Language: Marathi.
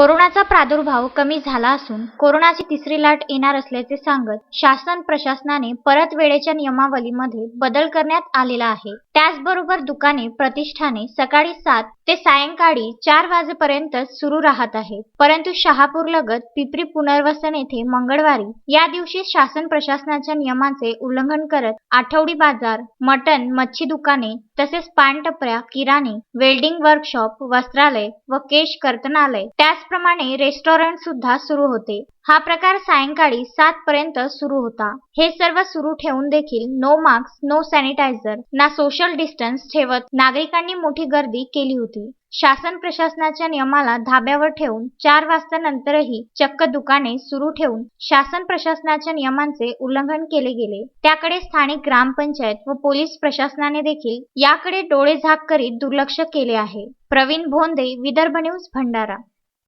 कोरोनाचा प्रादुर्भाव कमी झाला असून कोरोनाची तिसरी लाट येणार असल्याचे सांगत शासन प्रशासनाने परत वेळेच्या नियमावलीमध्ये बदल करण्यात आलेला आहे. त्याचबरोबर दुकाने प्रतिष्ठाने सकाळी सात ते सायंकाळी चार वाजेपर्यंत सुरू राहत आहे. परंतु शहापूर लगत पिपरी पुनर्वसन येथे मंगळवारी या दिवशी शासन प्रशासनाच्या नियमांचे उल्लंघन करत आठवडी बाजार मटण मच्छी दुकाने तसेच पानटपऱ्या किराणे वेल्डिंग वर्कशॉप वस्त्रालय व केश कर्तनालय त्याचप्रमाणे रेस्टॉरंट सुद्धा सुरू होते. हा प्रकार सायंकाळी सात पर्यंत सुरू होता. हे सर्व सुरू ठेवून देखील नो मास्क नो सॅनिटायझर ना सोशल डिस्टन्स ठेवत नागरिकांनी मोठी गर्दी केली होती. शासन प्रशासनाच्या नियमाला धाब्यावर ठेवून चार वाजता नंतरही चक्क दुकाने सुरू ठेवून शासन प्रशासनाच्या नियमांचे उल्लंघन केले गेले. त्याकडे स्थानिक ग्रामपंचायत व पोलीस प्रशासनाने देखील याकडे डोळे झाक करीत दुर्लक्ष केले आहे. प्रवीण भोंदे विदर्भ न्यूज भंडारा.